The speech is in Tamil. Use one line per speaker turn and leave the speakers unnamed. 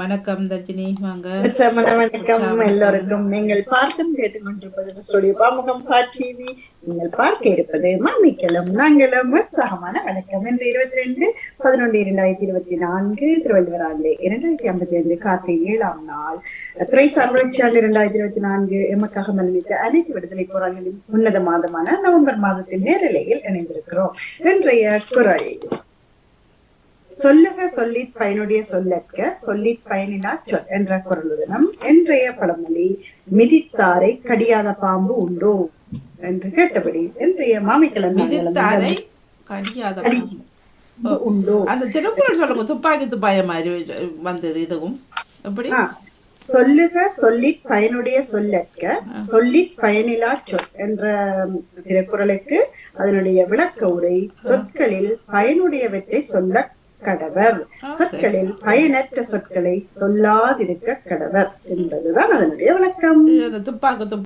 வணக்கம் தர்ஜினி வாங்க.
வணக்கம் எல்லோருக்கும். நீங்கள் பார்த்தும் கேட்டுக்கொண்டிருப்பது ஸ்டுடியோ பாமுகம் டிவி நீங்கள் பார்க்க இருப்பது மாமிக்கலம் நாங்களும் உற்சாகமான வணக்கம். இன்று இருபத்தி ரெண்டு பதினொன்று இரண்டாயிரத்தி இருபத்தி நான்கு திருவள்ளுவர் ஆண்டு இரண்டாயிரத்தி ஐம்பத்தி ஐந்து கார்த்திகை ஏழாம் நாள். துறை சார்புணர்ச்சி ஆண்டு இரண்டாயிரத்தி இருபத்தி நான்கு எமக்காக மன்னித்த அனைத்து விடுதலை போராளிகளின் உன்னத மாதமான நவம்பர் மாதத்தின் நேரலையில் இணைந்திருக்கிறோம். இன்றைய குரல். சொல்லுக சொல்லிற் பயனுடைய சொல்லற்க சொல்லிற் பயனிலா சொல் என்ற குரலுடனும் இன்றைய பழமொழி மிதித்தாரை கடியாத பாம்பு உண்டோ? என்று கேட்டபடி இன்றைய மாமிக்கிழமை
மிதித்தாரை கடியாத பாம்பு. ஓ,
உண்டோ?
அந்த திருக்குறள் சொல்லுங்க துப்பாக்கி துப்பாய மாதிரி வந்தது இதுவும். எப்படி.
சொல்லுக சொல்லிற் பயனுடைய சொல்லற்க சொல்லிற் பயனிலா சொல் என்ற திருக்குறளுக்கு அதனுடைய விளக்க உரை சொற்களில் பயனுடையவற்றை சொல்ல கடவர். சொற்களில் பயனற்ற சொற்களை சொல்லாதிருக்க கடவர் என்பதுதான் அதனுடைய விளக்கம்.
துப்பாக்கி